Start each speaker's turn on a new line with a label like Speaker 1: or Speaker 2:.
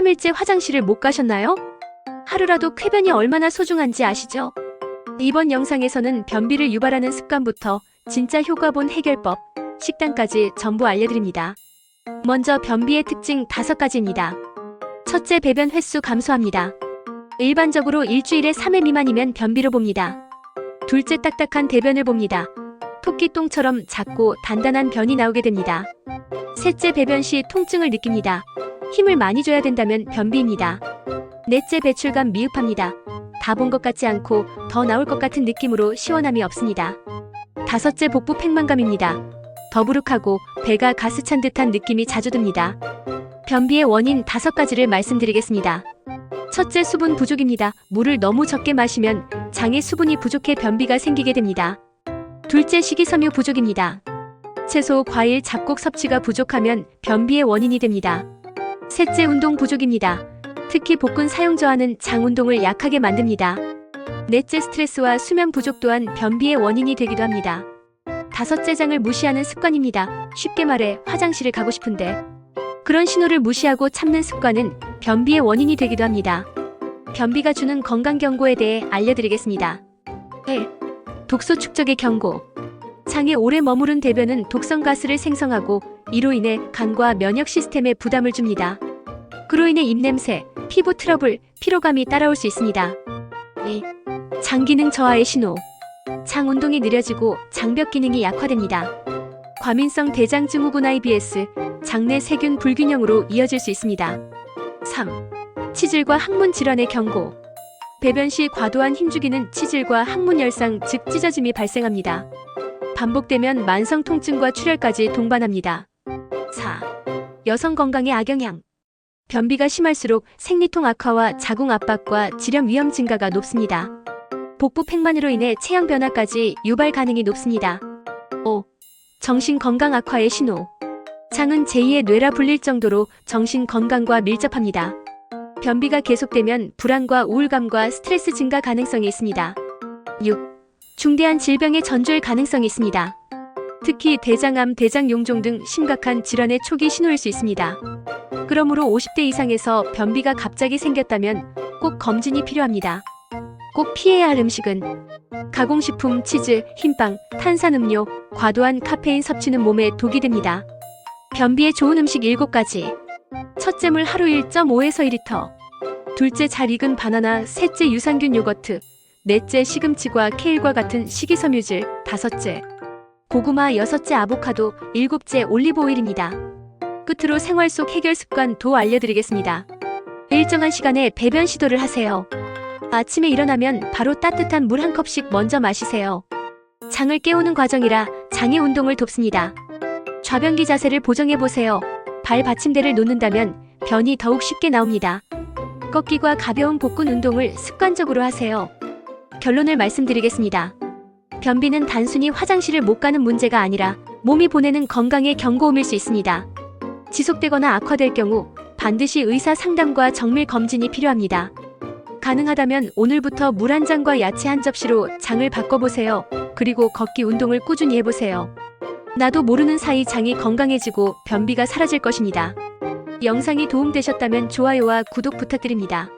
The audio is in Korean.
Speaker 1: 3일째 화장실을 못 가셨나요? 하루라도 쾌변이 얼마나 소중한지 아시죠? 이번 영상에서는 변비를 유발하는 습관부터 진짜 효과 본 해결법, 식단까지 전부 알려드립니다. 먼저 변비의 특징 5가지입니다. 첫째, 배변 횟수 감소합니다. 일반적으로 일주일에 3회 미만이면 변비로 봅니다. 둘째, 딱딱한 대변을 봅니다. 토끼 똥처럼 작고 단단한 변이 나오게 됩니다. 셋째, 배변 시 통증을 느낍니다. 힘을 많이 줘야 된다면 변비입니다. 넷째, 배출감 미흡합니다. 다 본 것 같지 않고 더 나올 것 같은 느낌으로 시원함이 없습니다. 다섯째, 복부 팽만감입니다. 더부룩하고 배가 가스 찬 듯한 느낌이 자주 듭니다. 변비의 원인 다섯 가지를 말씀드리겠습니다. 첫째, 수분 부족입니다. 물을 너무 적게 마시면 장에 수분이 부족해 변비가 생기게 됩니다. 둘째, 식이섬유 부족입니다. 채소, 과일, 잡곡 섭취가 부족하면 변비의 원인이 됩니다. 셋째, 운동 부족입니다. 특히 복근 사용 저하는 장 운동을 약하게 만듭니다. 넷째, 스트레스와 수면 부족 또한 변비의 원인이 되기도 합니다. 다섯째, 장을 무시하는 습관입니다. 쉽게 말해 화장실을 가고 싶은데 그런 신호를 무시하고 참는 습관은 변비의 원인이 되기도 합니다. 변비가 주는 건강 경고에 대해 알려드리겠습니다. 1. 독소 축적의 경고. 장에 오래 머무른 대변은 독성 가스를 생성하고 이로 인해 간과 면역 시스템에 부담을 줍니다. 그로 인해 입냄새, 피부 트러블, 피로감이 따라올 수 있습니다. 2. 장 기능 저하의 신호. 장 운동이 느려지고 장벽 기능이 약화됩니다. 과민성 대장 증 후군 IBS, 장내 세균 불균형으로 이어질 수 있습니다. 3. 치질과 항문 질환의 경고. 배변 시 과도한 힘주기는 치질과 항문 열상 즉 찢어짐이 발생합니다. 반복되면 만성 통증과 출혈까지 동반합니다. 4. 여성 건강에 악영향. 변비가 심할수록 생리통 악화와 자궁 압박과 질염 위험 증가가 높습니다. 복부 팽만으로 인해 체형 변화까지 유발 가능이 높습니다. 5. 정신 건강 악화의 신호. 장은 제2의 뇌라 불릴 정도로 정신 건강과 밀접합니다. 변비가 계속되면 불안과 우울감과 스트레스 증가 가능성이 있습니다. 6. 중대한 질병의 전조일 가능성이 있습니다. 특히 대장암, 대장용종 등 심각한 질환의 초기 신호일 수 있습니다. 그러므로 50대 이상에서 변비가 갑자기 생겼다면 꼭 검진이 필요합니다. 꼭 피해야 할 음식은 가공식품, 치즈, 흰빵, 탄산음료, 과도한 카페인 섭취는 몸에 독이 됩니다. 변비에 좋은 음식 7가지. 첫째 물 하루 1.5에서 2리터. 둘째 잘 익은 바나나, 셋째 유산균 요거트, 넷째 시금치과 케일과 같은 식이섬유질, 다섯째 고구마, 여섯째 아보카도, 일곱째 올리브 오일입니다. 끝으로 생활 속 해결 습관 도 알려드리겠습니다. 일정한 시간에 배변 시도를 하세요. 아침에 일어나면 바로 따뜻한 물 한 컵씩 먼저 마시세요. 장을 깨우는 과정이라 장의 운동을 돕습니다. 좌변기 자세를 보정해 보세요. 발 받침대를 놓는다면 변이 더욱 쉽게 나옵니다. 꺾기과 가벼운 복근 운동을 습관적으로 하세요. 결론을 말씀드리겠습니다. 변비는 단순히 화장실을 못 가는 문제가 아니라 몸이 보내는 건강의 경고음일 수 있습니다. 지속되거나 악화될 경우 반드시 의사 상담과 정밀 검진이 필요합니다. 가능하다면 오늘부터 물 한 잔과 야채 한 접시로 장을 바꿔보세요. 그리고 걷기 운동을 꾸준히 해보세요. 나도 모르는 사이 장이 건강해지고 변비가 사라질 것입니다. 영상이 도움되셨다면 좋아요와 구독 부탁드립니다.